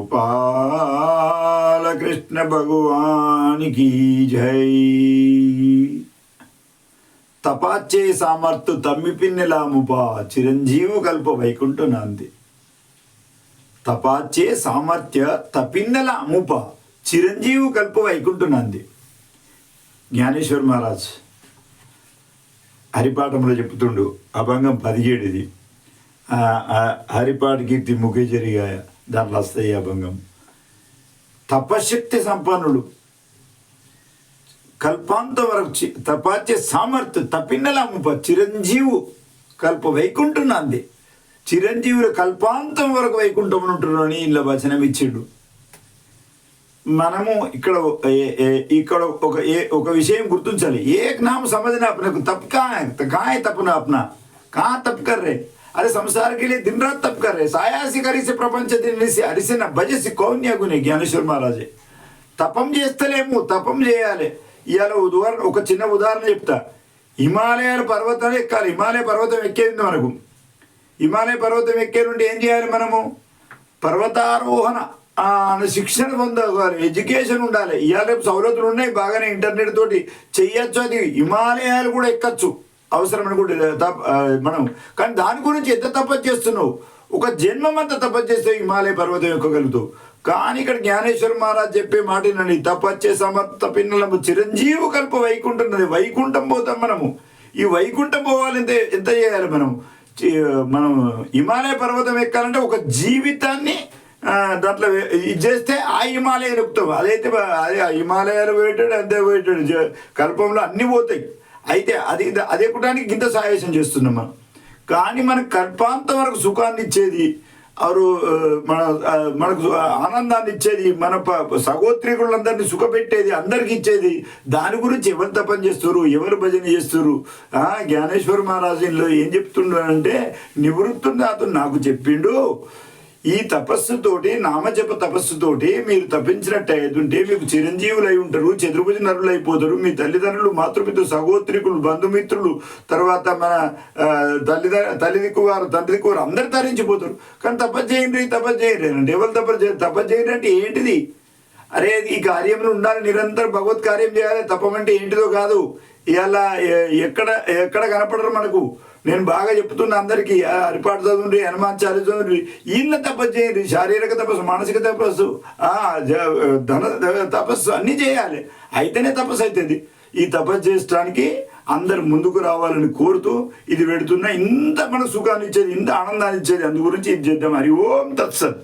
గోపాల కృష్ణ భగవానికి జై తపాచ్చే సామర్థు తమ్మిపిన్నెలాముపా చిరంజీవు కల్ప వైకుంఠనాంది తపాచే తపాచ్చే సామర్థ్య తపిన్నెల అముప చిరంజీవు కల్ప వైకుంఠనాంది జ్ఞానేశ్వర్ మహారాజ్ హరిపాఠంలో చెప్తుండు అభంగం పదిహేడుది. హరిపాటి కీర్తి ముఖేజరిగా దాంట్లో వస్తాయి అభంగం తపశక్తి సంపన్నుడు కల్పాంత వరకు తపాచే సామర్థ్యం తప్పిన్నలాముప చిరంజీవు కల్ప వైకుంఠం అంది చిరంజీవులు కల్పాంతం వరకు వైకుంఠం ఉంటున్నాడు అని ఇలా వచనం ఇచ్చిండు మనము ఇక్కడ ఇక్కడ ఒక ఏ ఒక విషయం గుర్తుంచాలి ఏ నామ సమధనాపనకు తప్పు కాయ కాయ తప్పునాపన కా తప్పు కర్రే है तपना अपना कहाँ तप कर रहे अरे संसार के लिए दिन रात तप कर रहे सायासी करी से ప్రపంచ దినిసి అరిసిన భజసి కౌన్యగుని జ్ఞానేశ్వర మహారాజే తపం చేస్తలేము తపం చేయాలి ఇవాళ ఉదాహరణ ఒక చిన్న ఉదాహరణ చెప్తా హిమాలయాల పర్వతాలు ఎక్కాలి హిమాలయ పర్వతం ఎక్కేది మనకు హిమాలయ పర్వతం ఎక్కే నుండి ఏం చేయాలి మనము పర్వతారోహణ ఆ, అనే శిక్షణ పొందాలి ఎడ్యుకేషన్ ఉండాలి ఇవాళ రేపు సౌలతులు ఉన్నాయి బాగానే ఇంటర్నెట్ తోటి చెయ్యొచ్చు అది హిమాలయాలు కూడా ఎక్కచ్చు అవసరం కూడా తప్ప- మనం. కానీ దాని గురించి ఎంత తపస్సు చేస్తున్నావు? ఒక అంత తపస్సు చేస్తే హిమాలయ పర్వతం ఎక్కగలుగుతావు. కానీ ఇక్కడ జ్ఞానేశ్వర మహారాజ్ చెప్పే మాట వినండి. తపచ్చే సమర్థ పిన్నలము. చిరంజీవి కల్ప వైకుంఠం వైకుంఠం పోతాం మనము. ఈ వైకుంఠం పోవాలి ఎంత ఎంత చేయాలి మనం? మనం హిమాలయ పర్వతం ఎక్కాలంటే ఒక జీవితాన్ని దాంట్లో ఇది చేస్తే ఆ హిమాలయాలు ఎక్కుతాం అదైతే అదే ఆ హిమాలయాలు పోయేటాడు అంతే పోయేటాడు. జ- కల్పంలో అన్నీ పోతాయి. అయితే అది అదే కుటానికి గింత సాయాసం చేస్తున్నాం మనం కానీ మన కల్పాంతం వరకు సుఖాన్ని ఇచ్చేది వారు మన మనకు ఆనందాన్ని ఇచ్చేది మన ప- సహోత్రికులందరినీ సుఖపెట్టేది అందరికి ఇచ్చేది దాని గురించి ఎవరు తపన చేస్తారు ఎవరు భజన చేస్తారు? జ్ఞానేశ్వర మహారాజులో ఏం చెప్తున్నాడంటే నివృత్తుని అతను నాకు చెప్పిండు ఈ తపస్సుతోటి నామజప తపస్సుతోటి మీరు తప్పించినట్టు అవుతుంటే మీకు చిరంజీవులు అయి ఉంటారు చతుర్భుజ నరులు అయిపోతారు మీ తల్లిదండ్రులు మాతృపితు సహోత్రికులు బంధుమిత్రులు తర్వాత మన ఆ, తల్లిదండ్రు తల్లి వారు తండ్రి దిక్కు వారు అందరు తరించిపోతారు కానీ తపస్సు చేయండి తపస్సు చేయండి. అంటే ఎవరు తపస్సు తపస్సు చేయండి అంటే ఏంటిది? అరే ఈ కార్యంలో ఉండాలి నిరంతరం భగవత్ కార్యం చేయాలి తప్పమంటే ఏంటిదో కాదు. ఇలా ఎక్కడ ఎక్కడ కనపడరు మనకు. నేను బాగా చెప్తున్నా అందరికీ అరిపాటు హరిపాటు చదువుండ్రి హనుమాన్ చాలి చదువుండ్రి. ఈయన తపస్సు చేయండి శారీరక తపస్సు మానసిక తపస్సు ధన తపస్సు అన్నీ చేయాలి. అయితేనే తపస్సు అవుతుంది ఈ తపస్సు చేయడానికి అందరు ముందుకు రావాలని కోరుతూ ఇది పెడుతున్నా. ఇంత మన సుఖాన్ని ఇచ్చేది ఇంత ఆనందాన్ని ఇచ్చేది అందు గురించి ఇది చేద్దాం. హరి ఓం తత్సత్.